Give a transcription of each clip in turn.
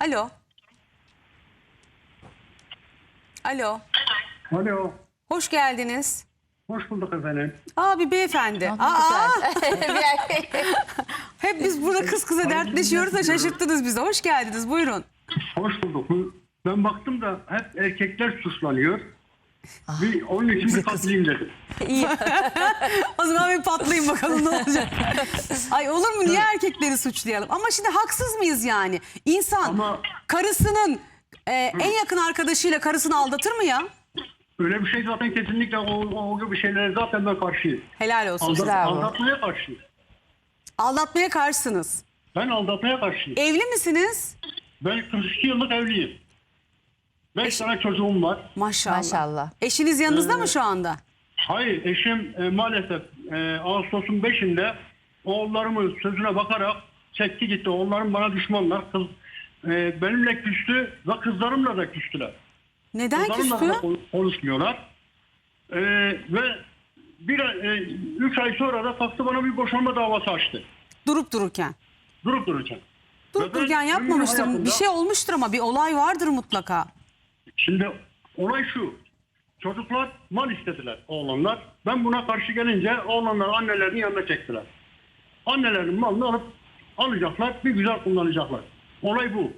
Alo. Alo. Alo. Hoş geldiniz. Hoş bulduk efendim. Abi beyefendi. Aa, hep biz burada kız kıza dertleşiyoruz da şaşırttınız bizi. Hoş geldiniz. Buyurun. Hoş bulduk. Bu- Ben baktım da hep erkekler suçlanıyor. Bir, onun için bir katlayayım dedim. O zaman bir patlayın bakalım ne olacak. Ay olur mu? Niye erkekleri suçlayalım? Ama şimdi haksız mıyız yani? İnsan Ama- karısının e, en yakın arkadaşıyla karısını aldatır mı ya? Öyle bir şey zaten kesinlikle o, o, o gibi şeylere zaten ben karşıyım. Helal olsun. Aldat, Bravo. aldatmaya karşıyım. Aldatmaya karşısınız. Ben aldatmaya karşıyım. Evli misiniz? Ben 42 yıllık evliyim. 5 tane çocuğum var. Maşallah. Maşallah. Eşiniz yanınızda mı şu anda? Hayır eşim e, maalesef e, Ağustos'un 5'inde oğullarımın sözüne bakarak çekti gitti. Oğullarım bana düşmanlar. Kız, e, benimle küstü ve kızlarımla da küstüler. Neden Kızlarımla küstü? da kon- konuşmuyorlar. E, ve bir ay- e, üç ay sonra da kalktı bana bir boşanma davası açtı. Durup dururken. Durup dururken. Durup Ve ben dururken ömrüm yapmamıştır. hayatımda- Bir şey olmuştur ama bir olay vardır mutlaka. Şimdi olay şu. Çocuklar mal istediler oğlanlar. Ben buna karşı gelince oğlanlar annelerinin yanına çektiler. Annelerin malını alıp alacaklar bir güzel kullanacaklar. Olay bu.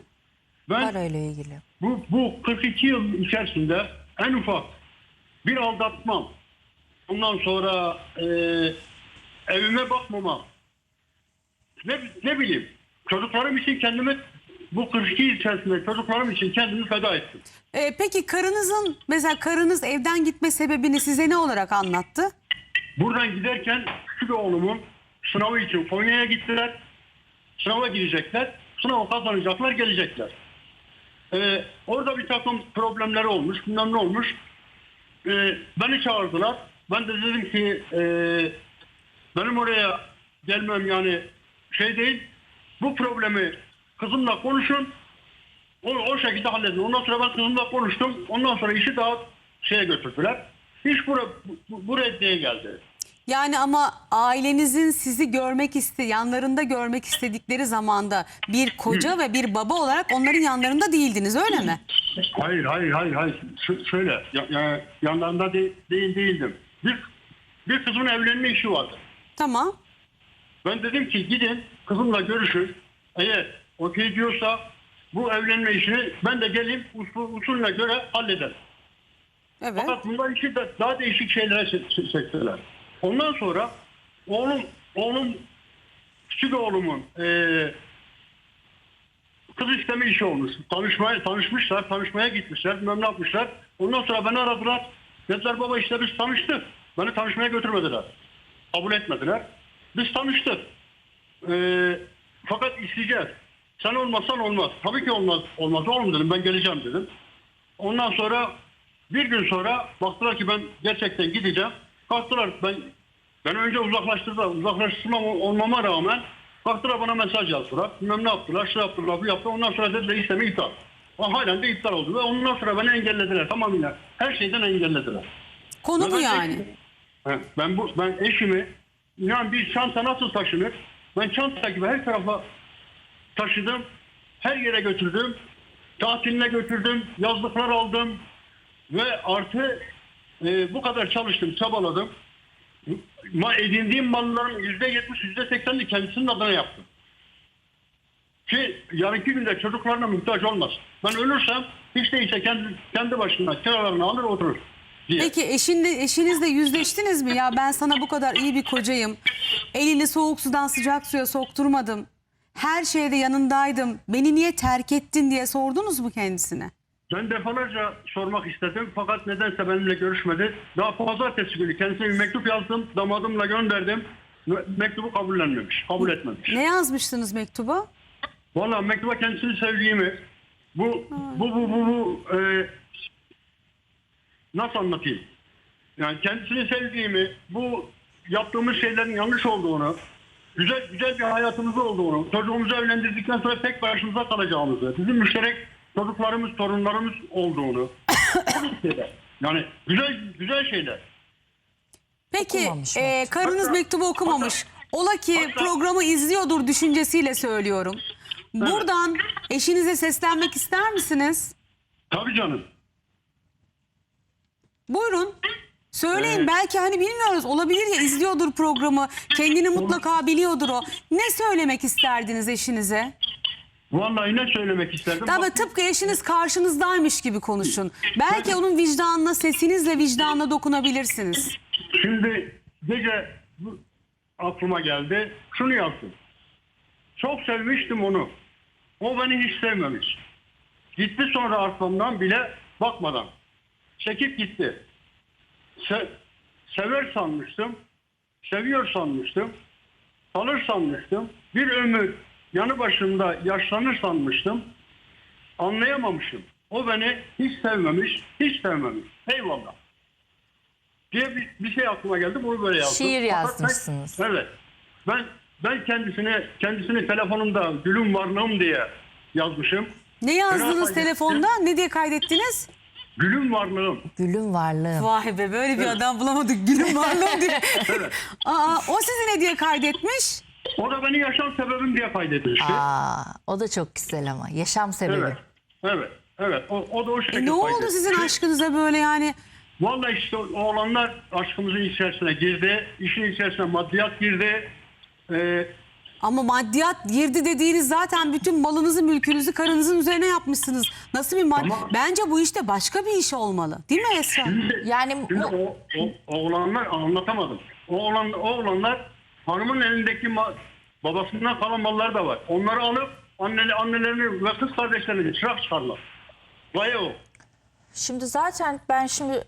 Ben Var öyle ilgili. bu, bu 42 yıl içerisinde en ufak bir aldatmam. Ondan sonra e, evime bakmama. Ne, ne bileyim çocuklarım için kendimi bu 42 yıl içerisinde çocuklarım için kendimi feda ettim. Ee, peki karınızın mesela karınız evden gitme sebebini size ne olarak anlattı? Buradan giderken küçük oğlumun sınavı için Konya'ya gittiler. Sınava girecekler. Sınavı kazanacaklar, gelecekler. Ee, orada bir takım problemleri olmuş, bilmem ne olmuş. Ee, beni çağırdılar. Ben de dedim ki e, benim oraya gelmem yani şey değil. Bu problemi kızımla konuşun. O, o şekilde halledin. Ondan sonra ben kızımla konuştum. Ondan sonra işi daha şeye götürdüler. İş bura, bu, bu reddeye geldi. Yani ama ailenizin sizi görmek iste, yanlarında görmek istedikleri zamanda bir koca ve bir baba olarak onların yanlarında değildiniz öyle mi? Hayır, hayır, hayır, hayır. Ş- şöyle, ya, ya- yanlarında de- değil değildim. Bir, bir kızın evlenme işi vardı. Tamam. Ben dedim ki gidin kızımla görüşün. Eğer okey diyorsa bu evlenme işini ben de geleyim usul, usulüne göre hallederim. Evet. Fakat bunlar işi de daha değişik şeylere çektiler. Ondan sonra oğlum, oğlum küçük oğlumun eee kız isteme işi olmuş. Tanışmaya, tanışmışlar, tanışmaya gitmişler, bilmem ne yapmışlar. Ondan sonra beni aradılar. Dediler baba işte biz tanıştık. Beni tanışmaya götürmediler. Kabul etmediler. Biz tanıştık. Eee, fakat isteyeceğiz. Sen olmazsan olmaz. Tabii ki olmaz. Olmaz oğlum dedim. Ben geleceğim dedim. Ondan sonra bir gün sonra baktılar ki ben gerçekten gideceğim. Kalktılar ben ben önce uzaklaştırdılar. Uzaklaştırmam olmama rağmen kalktılar bana mesaj yazdılar. Bilmem ne yaptılar, şu yaptılar, bu yaptılar. Ondan sonra dediler isteme iptal. O halen de iptal oldu. Ve ondan sonra beni engellediler tamamıyla. Her şeyden engellediler. Konu Ve bu ben yani. eşimi- ben bu ben eşimi inan bir çanta nasıl taşınır? Ben çanta gibi her tarafa taşıdım. Her yere götürdüm. Tatiline götürdüm. Yazlıklar aldım. Ve artı e, bu kadar çalıştım, çabaladım. Ma, edindiğim malların yüzde yetmiş, yüzde seksenini kendisinin adına yaptım. Ki yarınki günde çocuklarına muhtaç olmaz. Ben ölürsem hiç değilse kendi, kendi başına kiralarını alır oturur. Diye. Peki eşinle, eşinizle yüzleştiniz mi? Ya ben sana bu kadar iyi bir kocayım. Elini soğuk sudan sıcak suya sokturmadım. Her şeyde yanındaydım. Beni niye terk ettin diye sordunuz mu kendisine? Ben defalarca sormak istedim fakat nedense benimle görüşmedi. Daha pazartesi günü kendisine bir mektup yazdım. Damadımla gönderdim. Me- Mektubu kabullenmemiş. Kabul etmemiş. Ne yazmıştınız mektuba? Valla mektuba kendisini sevdiğimi bu bu bu bu, bu e, nasıl anlatayım? Yani kendisini sevdiğimi bu yaptığımız şeylerin yanlış olduğunu güzel güzel bir hayatımız olduğunu çocuğumuzu evlendirdikten sonra tek başımıza kalacağımızı bizim müşterek çocuklarımız torunlarımız olduğunu yani güzel güzel şeyler. Peki Okumamış e, karınız Hatta- mektubu okumamış. Ola ki hatta- programı izliyordur düşüncesiyle söylüyorum. Buradan eşinize seslenmek ister misiniz? Tabii canım. Buyurun. Söyleyin belki hani bilmiyoruz olabilir ya izliyordur programı kendini mutlaka biliyordur o. Ne söylemek isterdiniz eşinize? Vallahi ne söylemek isterdim? Tabii Bak- tıpkı eşiniz karşınızdaymış gibi konuşun. Belki onun vicdanına sesinizle vicdanına dokunabilirsiniz. Şimdi gece bu aklıma geldi. Şunu yaptım. Çok sevmiştim onu. O beni hiç sevmemiş. Gitti sonra arkamdan bile bakmadan. Çekip gitti. Se- sever sanmıştım. Seviyor sanmıştım. Kalır sanmıştım. Bir ömür yanı başımda yaşlanır sanmıştım. Anlayamamışım. O beni hiç sevmemiş, hiç sevmemiş. Eyvallah diye bir, bir şey aklıma geldi. Bunu böyle yazdım. Şiir Fakat ben- yazmışsınız. evet. Ben ben kendisine kendisini telefonumda gülüm varlığım diye yazmışım. Ne yazdınız telefonda? Ne diye kaydettiniz? Gülüm varlığım. Gülüm varlığım. Vay be böyle bir adam bulamadık gülüm varlığım diye. Aa, o sizi ne diye kaydetmiş? O da beni yaşam sebebim diye kaydetmişti. Aa, o da çok güzel ama. Yaşam sebebi. evet. Evet. Evet. O, o da o şekilde E ne oldu sizin aşkınıza böyle yani? Vallahi işte o oğlanlar aşkımızın içerisine girdi. İşin içerisine maddiyat girdi. Ee, Ama maddiyat girdi dediğiniz zaten bütün malınızı mülkünüzü karınızın üzerine yapmışsınız. Nasıl bir mad... Ama- Bence bu işte başka bir iş olmalı. Değil mi Esra? Şimdi, Yani şimdi bu- o, o, oğlanlar anlatamadım. O oğlan, oğlanlar hanımın elindeki ma- babasından kalan mallar da var. Onları alıp anneli, annelerini ve kız kardeşlerini çırak çıkarlar. Gaye o. Şimdi zaten ben şimdi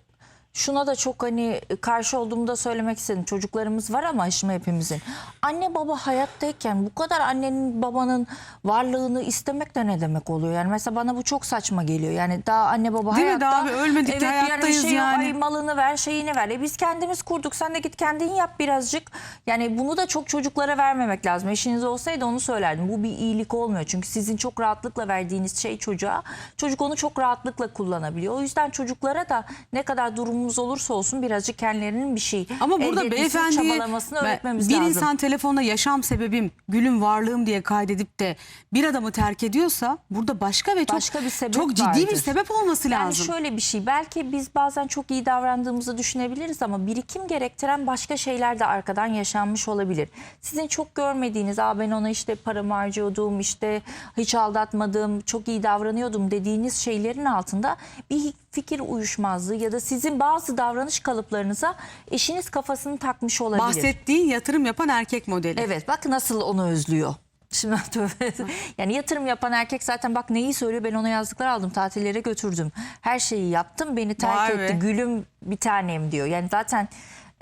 şuna da çok hani karşı olduğumu da söylemek istedim. Çocuklarımız var ama şimdi hepimizin. Anne baba hayattayken bu kadar annenin babanın varlığını istemek de ne demek oluyor? Yani mesela bana bu çok saçma geliyor. Yani daha anne baba Değil mi? hayatta. Daha bir ölmedik de evet, hayattayız şey yok, yani. ay malını ver şeyini ver. E biz kendimiz kurduk sen de git kendin yap birazcık. Yani bunu da çok çocuklara vermemek lazım. Eşiniz olsaydı onu söylerdim. Bu bir iyilik olmuyor. Çünkü sizin çok rahatlıkla verdiğiniz şey çocuğa çocuk onu çok rahatlıkla kullanabiliyor. O yüzden çocuklara da ne kadar durumumuz olursa olsun birazcık kendilerinin bir şey Ama burada beyefendiye çabalamasını ben- bir lazım. insan telefonda yaşam sebebim, gülüm varlığım diye kaydedip de bir adamı terk ediyorsa burada başka ve çok Başka bir sebep çok ciddi bir vardır. sebep olması Yani lazım. şöyle bir şey belki biz bazen çok iyi davrandığımızı düşünebiliriz ama birikim gerektiren başka şeyler de arkadan yaşanmış olabilir. Sizin çok görmediğiniz Aa ben ona işte paramı harcıyordum işte hiç aldatmadım çok iyi davranıyordum dediğiniz şeylerin altında bir fikir uyuşmazlığı ya da sizin bazı davranış kalıplarınıza eşiniz kafasını takmış olabilir. Bahsettiğin yatırım yapan erkek modeli. Evet bak nasıl onu özlüyor. Şimdi tövbe. yani yatırım yapan erkek zaten bak neyi söylüyor ben ona yazdıklar aldım tatillere götürdüm. Her şeyi yaptım beni terk Vay etti be. gülüm bir tanem diyor. Yani zaten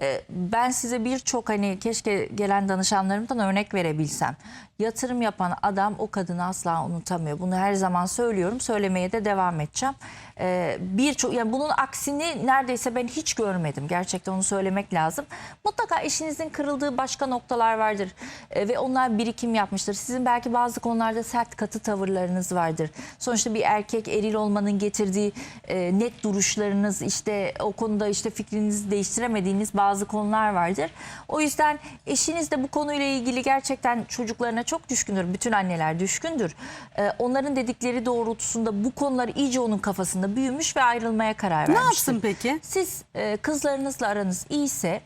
e, ben size birçok hani keşke gelen danışanlarımdan örnek verebilsem. Yatırım yapan adam o kadını asla unutamıyor. Bunu her zaman söylüyorum. Söylemeye de devam edeceğim. E, birçok yani bunun aksini neredeyse ben hiç görmedim. Gerçekten onu söylemek lazım. Mutlaka eşinizin kırıldığı başka noktalar vardır E, ve onlar birikim yapmıştır. Sizin belki bazı konularda sert katı tavırlarınız vardır. Sonuçta bir erkek eril olmanın getirdiği e, net duruşlarınız işte o konuda işte fikrinizi değiştiremediğiniz bazı konular vardır. O yüzden eşiniz de bu konuyla ilgili gerçekten çocuklarına çok düşkündür. Bütün anneler düşkündür. E, onların dedikleri doğrultusunda bu konular iyice onun kafasında büyümüş ve ayrılmaya karar Ne vermiştir. yapsın peki? Siz e, kızlarınızla aranız iyiyse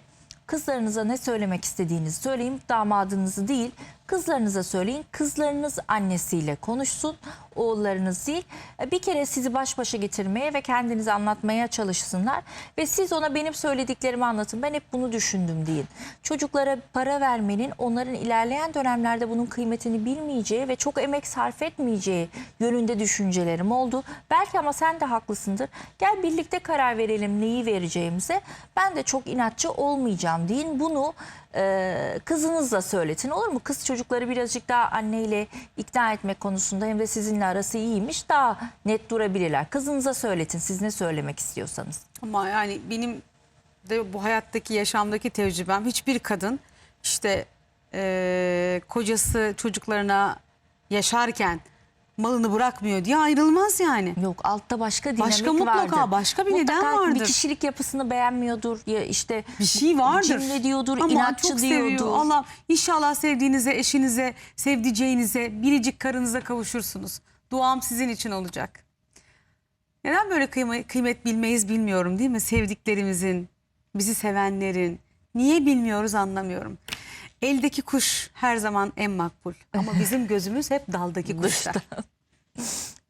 kızlarınıza ne söylemek istediğinizi söyleyin. Damadınızı değil kızlarınıza söyleyin. Kızlarınız annesiyle konuşsun. Oğullarınız değil. Bir kere sizi baş başa getirmeye ve kendinizi anlatmaya çalışsınlar. Ve siz ona benim söylediklerimi anlatın. Ben hep bunu düşündüm deyin. Çocuklara para vermenin onların ilerleyen dönemlerde bunun kıymetini bilmeyeceği ve çok emek sarf etmeyeceği yönünde düşüncelerim oldu. Belki ama sen de haklısındır. Gel birlikte karar verelim neyi vereceğimize. Ben de çok inatçı olmayacağım deyin. Bunu e, kızınızla söyletin olur mu? Kız çocukları birazcık daha anneyle ikna etmek konusunda hem de sizinle arası iyiymiş daha net durabilirler. Kızınıza söyletin siz ne söylemek istiyorsanız. Ama yani benim de bu hayattaki yaşamdaki tecrübem hiçbir kadın işte eee, kocası çocuklarına yaşarken malını bırakmıyor diye ayrılmaz yani. Yok altta başka dinamik Başka mutlaka, vardır. başka bir neden Mutlaka vardır. Bir kişilik yapısını beğenmiyordur ya işte Bir şey vardır. cimri diyordur, Ama inatçı çok diyordur. seviyor. Allah inşallah sevdiğinize, eşinize, sevdiceğinize, biricik karınıza kavuşursunuz. Duam sizin için olacak. Neden böyle kıymet bilmeyiz bilmiyorum değil mi? Sevdiklerimizin, bizi sevenlerin. Niye bilmiyoruz anlamıyorum. Eldeki kuş her zaman en makbul. Ama bizim gözümüz hep daldaki kuşlar.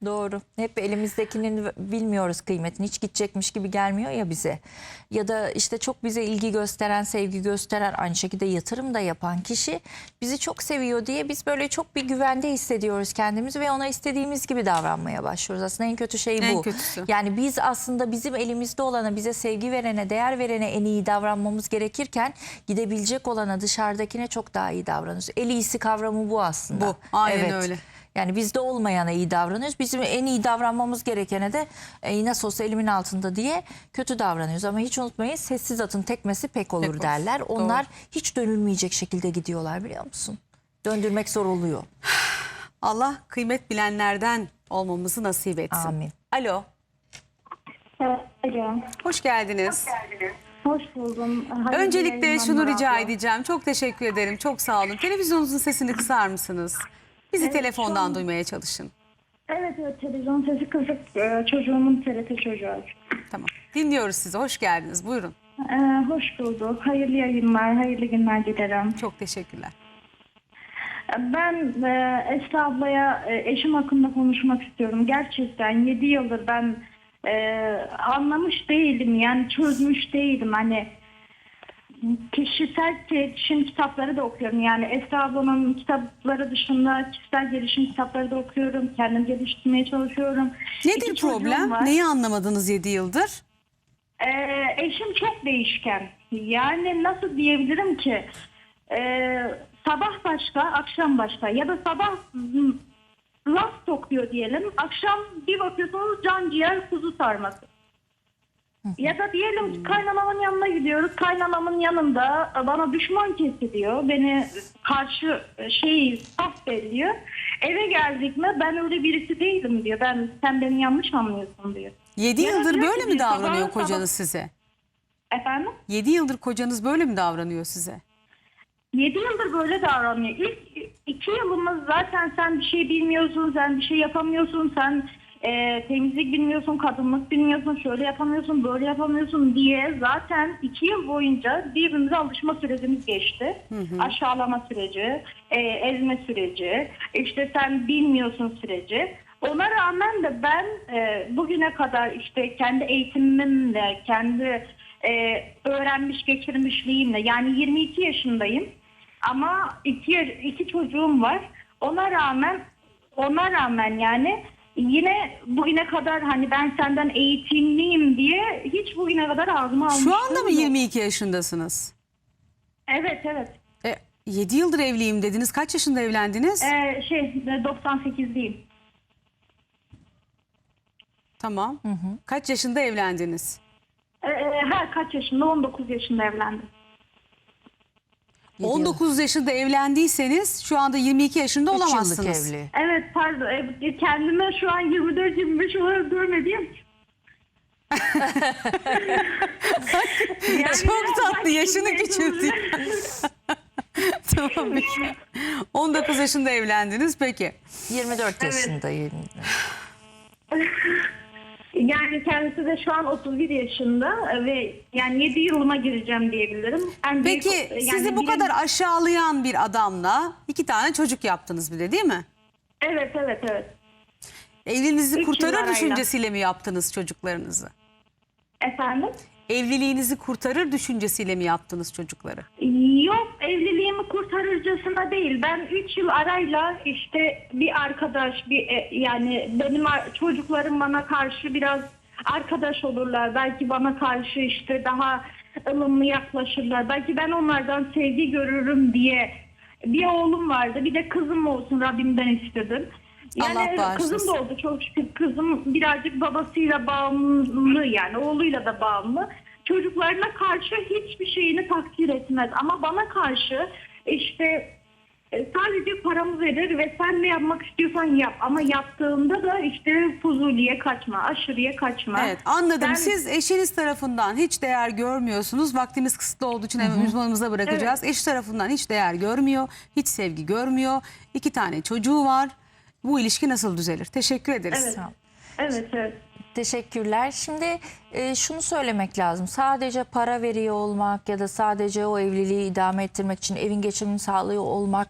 Doğru. Hep elimizdekinin bilmiyoruz kıymetini. Hiç gidecekmiş gibi gelmiyor ya bize. Ya da işte çok bize ilgi gösteren, sevgi gösteren, aynı şekilde yatırım da yapan kişi bizi çok seviyor diye biz böyle çok bir güvende hissediyoruz kendimizi ve ona istediğimiz gibi davranmaya başlıyoruz. Aslında en kötü şey bu. En kötüsü. Yani biz aslında bizim elimizde olana, bize sevgi verene, değer verene en iyi davranmamız gerekirken gidebilecek olana, dışarıdakine çok daha iyi davranıyoruz. El iyisi kavramı bu aslında. Bu, aynen öyle. Yani bizde olmayana iyi davranıyoruz. Bizim en iyi davranmamız gerekene de e, nasıl olsa elimin altında diye kötü davranıyoruz. Ama hiç unutmayın sessiz atın tekmesi pek olur Pek olur. derler. Onlar hiç dönülmeyecek şekilde gidiyorlar biliyor musun? Döndürmek zor oluyor. Allah kıymet bilenlerden olmamızı nasip etsin. Amin. Alo, Alo. hoş geldiniz. Hoş buldum. Hayırlı Öncelikle yayınlar şunu rica abla. edeceğim. Çok teşekkür ederim. Çok sağ olun. Televizyonunuzun sesini kısar mısınız? Bizi Evet, telefondan an- duymaya çalışın. Evet evet televizyon sesi kısık. Ee, Çocuğumun TRT çocuğu. Tamam. Dinliyoruz sizi. Hoş geldiniz. Buyurun. Ee, hoş bulduk. Hayırlı yayınlar, hayırlı günler dilerim. Çok teşekkürler. Ben e, Esra ablaya e, eşim hakkında konuşmak istiyorum. Gerçekten 7 yıldır ben e, anlamış değilim. Yani çözmüş değilim. Hani kişisel gelişim kitapları da okuyorum. Yani Esra ablanın kitapları dışında kişisel gelişim kitapları da okuyorum. Kendim geliştirmeye çalışıyorum. Nedir İki problem? Neyi anlamadınız 7 yıldır? Ee, eşim çok değişken. Yani nasıl diyebilirim ki? Ee, sabah başka, akşam başka. Ya da sabah laf sokuyor diyelim. Akşam bir bakıyorsunuz can ciğer kuzu sarması. Ya da diyelim ki kaynanamın yanına gidiyoruz. Kaynanamın yanında bana düşman kesiliyor. Beni karşı şey saf belliyor. Eve geldik mi ben öyle birisi değilim diyor. Ben sen beni yanlış anlıyorsun diyor. 7 Ya da yıldır böyle mi davranıyor sabah- kocanız sabah- size? Efendim? 7 yıldır kocanız böyle mi davranıyor size? 7 yıldır böyle davranıyor. İlk iki yılımız zaten sen bir şey bilmiyorsun, sen bir şey yapamıyorsun, sen e, temizlik bilmiyorsun, kadınlık bilmiyorsun, şöyle yapamıyorsun, böyle yapamıyorsun diye zaten iki yıl boyunca birbirimize alışma sürecimiz geçti. Aşağılama süreci, e, ezme süreci, işte sen bilmiyorsun süreci. Ona rağmen de ben e, bugüne kadar işte kendi eğitimimle, kendi e, öğrenmiş geçirmişliğimle yani 22 yaşındayım ama iki, iki çocuğum var. Ona rağmen ona rağmen yani yine bugüne kadar hani ben senden eğitimliyim diye hiç bugüne kadar ağzıma almıştım. Şu anda mı 22 yaşındasınız? Evet evet. E, 7 yıldır evliyim dediniz. Kaç yaşında evlendiniz? Ee, şey 98'liyim. Tamam. Kaç yaşında evlendiniz? Ee, her kaç yaşında? 19 yaşında evlendim. 19 yaşında evlendiyseniz şu anda 22 yaşında Üç yıllık olamazsınız. evli. Evet pardon e, kendime şu an 24-25 olarak görmediğim Yani Çok biraz tatlı, yaşını küçülmeye küçültüyor. tamam peki. 19 yaşında evlendiniz peki. 24 yaşındayım. Yani kendisi de şu an 31 yaşında ve yani 7 yılıma gireceğim diyebilirim. En büyük- Peki yani sizi bu birim- kadar aşağılayan bir adamla iki tane çocuk yaptınız bir de değil mi? Evet evet evet. Evliliğinizi Üç yıl kurtarır arayla. düşüncesiyle mi yaptınız çocuklarınızı? Efendim? Evliliğinizi kurtarır düşüncesiyle mi yaptınız çocukları? Yok evliliğimi kurtarırcasına değil. Ben 3 yıl arayla işte bir arkadaş bir e, yani benim ar- çocuklarım bana karşı biraz arkadaş olurlar. Belki bana karşı işte daha ılımlı yaklaşırlar. Belki ben onlardan sevgi görürüm diye bir oğlum vardı. Bir de kızım olsun Rabbimden istedim. Yani Allah bağışlasın. kızım da oldu çok şükür. Kızım birazcık babasıyla bağımlı yani oğluyla da bağımlı. Çocuklarına karşı hiçbir şeyini takdir etmez ama bana karşı işte e, sadece paramı verir ve sen ne yapmak istiyorsan yap. Ama yaptığında da işte fuzuliye kaçma, aşırıya kaçma. Evet anladım. Ben- Siz eşiniz tarafından hiç değer görmüyorsunuz. Vaktimiz kısıtlı olduğu için hemen uzmanımıza bırakacağız. Eş tarafından hiç değer görmüyor. Hiç sevgi görmüyor. İki tane çocuğu var. Bu ilişki nasıl düzelir? Teşekkür ederiz. Evet. Sağ ol. Evet, evet. Teşekkürler. Şimdi e, şunu söylemek lazım. Sadece para veriyor olmak ya da sadece o evliliği idame ettirmek için evin geçimini sağlıyor olmak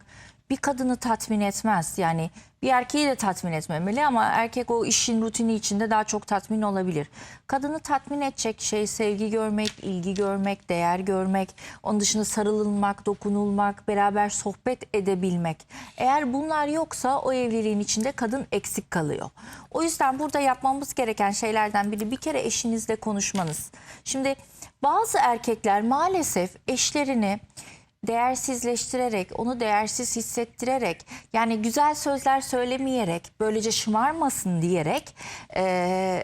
bir kadını tatmin etmez. Yani bir erkeği de tatmin etmemeli ama erkek o işin rutini içinde daha çok tatmin olabilir. Kadını tatmin edecek şey sevgi görmek, ilgi görmek, değer görmek, onun dışında sarılmak, dokunulmak, beraber sohbet edebilmek. Eğer bunlar yoksa o evliliğin içinde kadın eksik kalıyor. O yüzden burada yapmamız gereken şeylerden biri bir kere eşinizle konuşmanız. Şimdi bazı erkekler maalesef eşlerini değersizleştirerek, onu değersiz hissettirerek, yani güzel sözler söylemeyerek, böylece şımarmasın diyerek, e,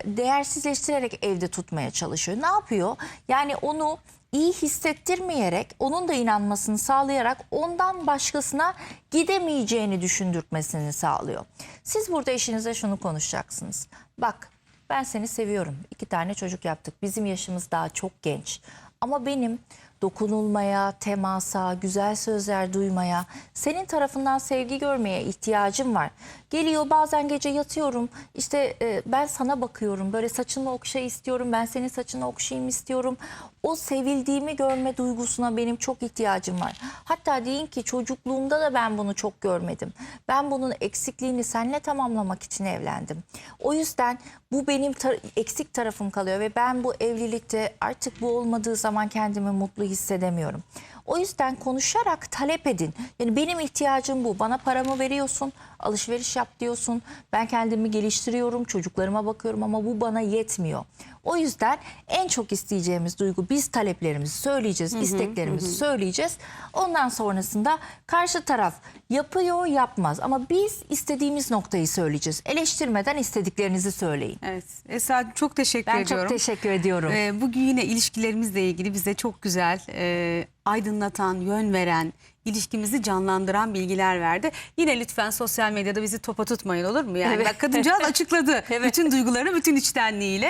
değersizleştirerek evde tutmaya çalışıyor. Ne yapıyor? Yani onu iyi hissettirmeyerek, onun da inanmasını sağlayarak ondan başkasına gidemeyeceğini düşündürtmesini sağlıyor. Siz burada eşinize şunu konuşacaksınız. Bak ben seni seviyorum. İki tane çocuk yaptık. Bizim yaşımız daha çok genç. Ama benim dokunulmaya, temasa, güzel sözler duymaya, senin tarafından sevgi görmeye ihtiyacım var. Geliyor bazen gece yatıyorum işte e, ben sana bakıyorum böyle saçını okşa istiyorum ben senin saçını okşayayım istiyorum. O sevildiğimi görme duygusuna benim çok ihtiyacım var. Hatta deyin ki çocukluğumda da ben bunu çok görmedim. Ben bunun eksikliğini seninle tamamlamak için evlendim. O yüzden bu benim tar- eksik tarafım kalıyor ve ben bu evlilikte artık bu olmadığı zaman kendimi mutlu hissedemiyorum. O yüzden konuşarak talep edin. Yani benim ihtiyacım bu. Bana paramı veriyorsun, alışveriş yap diyorsun. Ben kendimi geliştiriyorum, çocuklarıma bakıyorum ama bu bana yetmiyor. O yüzden en çok isteyeceğimiz duygu biz taleplerimizi söyleyeceğiz, isteklerimizi söyleyeceğiz. Ondan sonrasında karşı taraf yapıyor yapmaz ama biz istediğimiz noktayı söyleyeceğiz. Eleştirmeden istediklerinizi söyleyin. Evet. Esra çok teşekkür Ben ediyorum. çok teşekkür ediyorum. Ee, bugün yine ilişkilerimizle ilgili bize çok güzel e, aydınlatan, yön veren, ilişkimizi canlandıran bilgiler verdi. Yine lütfen sosyal medyada bizi topa tutmayın olur mu? Yani Evet. kadıncağız açıkladı Evet. bütün duygularını bütün içtenliğiyle.